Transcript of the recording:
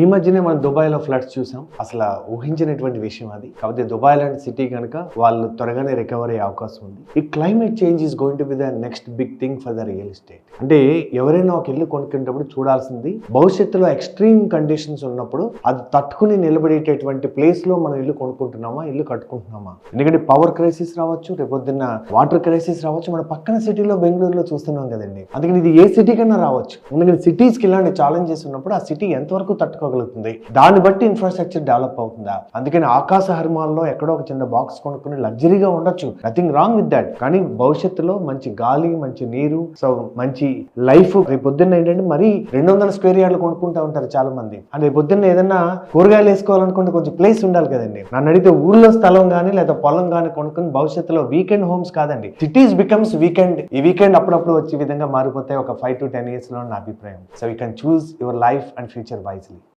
ఈ మధ్యనే మనం దుబాయ్లో ఫ్లడ్స్ చూసాం. అసలు ఊహించినటువంటి విషయం అది. కాకపోతే దుబాయ్ లాంటి సిటీ కనుక వాళ్ళు త్వరగానే రికవర్ అయ్యే అవకాశం ఉంది. ఈ climate change is going to be the next big thing for the real estate. అంటే ఎవరైనా ఒక ఇల్లు కొనుక్కునేటప్పుడు చూడాల్సింది భవిష్యత్తులో ఎక్స్ట్రీమ్ కండిషన్స్ ఉన్నప్పుడు అది తట్టుకుని నిలబడేటటువంటి ప్లేస్లో మనం ఇల్లు కొనుక్కుంటున్నామా ఇల్లు కట్టుకుంటున్నామా? ఎందుకంటే పవర్ క్రైసిస్ రావచ్చు రేపొద్దున్న వాటర్ క్రైసిస్ రావచ్చు. మన పక్కన సిటీలో బెంగళూరులో చూస్తున్నాం కదండి. అందుకని ఇది ఏ సిటీ కన్నా రావచ్చు. ఎందుకంటే సిటీస్కి ఇలాంటి ఛాలెంజెస్ ఉన్నప్పుడు ఆ సిటీ ఎంతవరకు తట్టుకోగలుగుతుంది దాన్ని బట్టి ఇన్ఫ్రాస్ట్రక్చర్ డెవలప్ అవుతుందా? అందుకని ఆకాశ హర్మాల్లో ఎక్కడో ఒక చిన్న బాక్స్ కొనుక్కుని లగ్జరీగా ఉండొచ్చు. నథింగ్ రాంగ్ విత్ దాట్ కానీ భవిష్యత్తులో మంచి గాలి మంచి నీరు సో మంచి లైఫ్ రేపు పొద్దున్న ఏంటంటే మరి రెండు వందల స్క్వేర్ యార్డ్లు కొనుక్కుంటా ఉంటారు చాలా మంది అంటే రేపు పొద్దున్న ఏదైనా కూరగాయలు వేసుకోవాలనుకుంటే కొంచెం ప్లేస్ ఉండాలి కదండి. నన్ను అడిగితే ఊళ్ళో స్థలం కానీ లేదా పొలం కానీ కొనుక్కుని భవిష్యత్తులో వీకెండ్ హోమ్స్ కాదండి. సిటీస్ బికమ్స్ వీకెండ్ ఈ వీకెండ్ అప్పుడప్పుడు వచ్చే విధంగా మారిపోతే ఒక ఫైవ్ టు టెన్ ఇయర్స్లో నా అభిప్రాయం. So you can choose your life and future wisely